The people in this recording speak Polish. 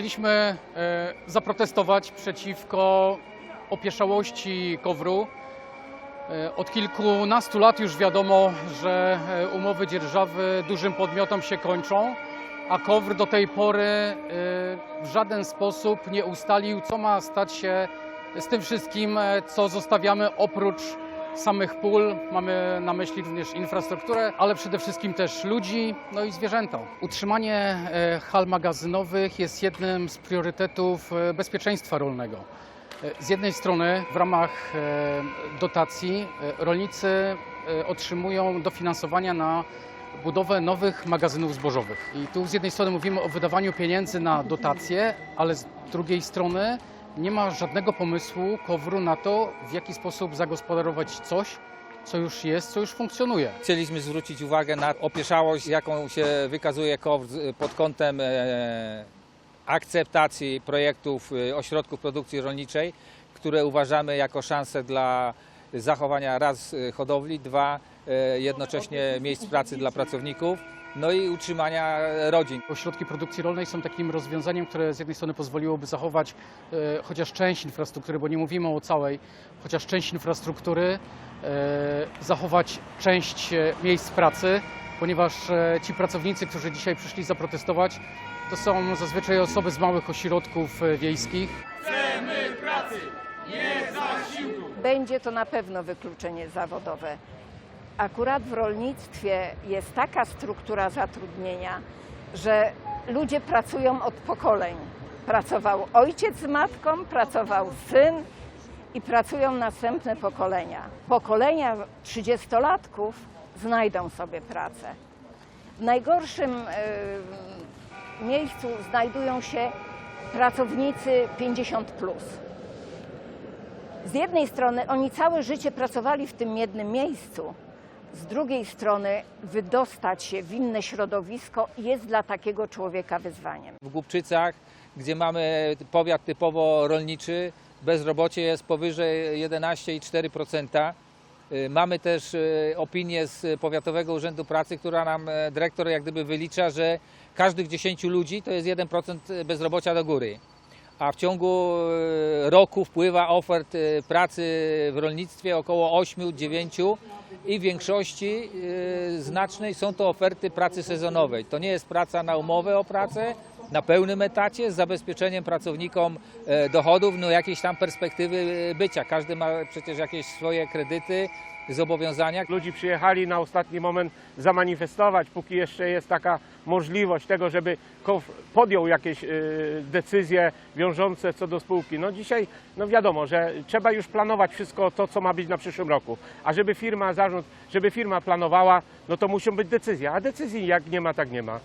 Chcieliśmy e, zaprotestować przeciwko opieszałości Kowru. E, Od kilkunastu lat już wiadomo, że e, umowy dzierżawy dużym podmiotom się kończą, a Kowr do tej pory w żaden sposób nie ustalił, co ma stać się z tym wszystkim, co zostawiamy oprócz samych pól. Mamy na myśli również infrastrukturę, ale przede wszystkim też ludzi, no i zwierzęta. Utrzymanie e, hal magazynowych jest jednym z priorytetów e, bezpieczeństwa rolnego. E, Z jednej strony w ramach dotacji rolnicy otrzymują dofinansowania na budowę nowych magazynów zbożowych. I tu z jednej strony mówimy o wydawaniu pieniędzy na dotacje, ale z drugiej strony nie ma żadnego pomysłu Kowru na to, w jaki sposób zagospodarować coś, co już jest, co już funkcjonuje. Chcieliśmy zwrócić uwagę na opieszałość, jaką się wykazuje KOWR pod kątem e, akceptacji projektów e, ośrodków produkcji rolniczej, które uważamy jako szansę dla zachowania raz e, hodowli, dwa jednocześnie miejsc pracy dla pracowników, no i utrzymania rodzin. Ośrodki produkcji rolnej są takim rozwiązaniem, które z jednej strony pozwoliłoby zachować e, chociaż część infrastruktury, bo nie mówimy o całej, chociaż część infrastruktury, e, zachować część e, miejsc pracy, ponieważ e, ci pracownicy, którzy dzisiaj przyszli zaprotestować, to są zazwyczaj osoby z małych ośrodków e, wiejskich. Będzie to na pewno wykluczenie zawodowe. Akurat w rolnictwie jest taka struktura zatrudnienia, że ludzie pracują od pokoleń. Pracował ojciec z matką, pracował syn i pracują następne pokolenia. Pokolenia trzydziestolatków znajdą sobie pracę. W najgorszym y, miejscu znajdują się pracownicy 50 plus. Z jednej strony oni całe życie pracowali w tym jednym miejscu, z drugiej strony wydostać się w inne środowisko jest dla takiego człowieka wyzwaniem. W Głubczycach, gdzie mamy powiat typowo rolniczy, bezrobocie jest powyżej 11,4%. Y, Mamy też y, opinię z Powiatowego Urzędu Pracy, która nam e, dyrektor jak gdyby wylicza, że każdych 10 ludzi to jest 1% bezrobocia do góry. A w ciągu e, roku wpływa ofert e, pracy w rolnictwie około 8-9 i w większości e, znacznej są to oferty pracy sezonowej. To nie jest praca na umowę o pracę, na pełnym etacie z zabezpieczeniem pracownikom dochodów, no jakieś tam perspektywy bycia. Każdy ma przecież jakieś swoje kredyty, zobowiązania. Ludzi przyjechali na ostatni moment zamanifestować, póki jeszcze jest taka możliwość tego, żeby podjął jakieś y, decyzje wiążące co do spółki. No dzisiaj, no wiadomo, że trzeba już planować wszystko to, co ma być na przyszłym roku. A żeby firma, zarząd, żeby firma planowała, no to muszą być decyzje. A decyzji jak nie ma, tak nie ma.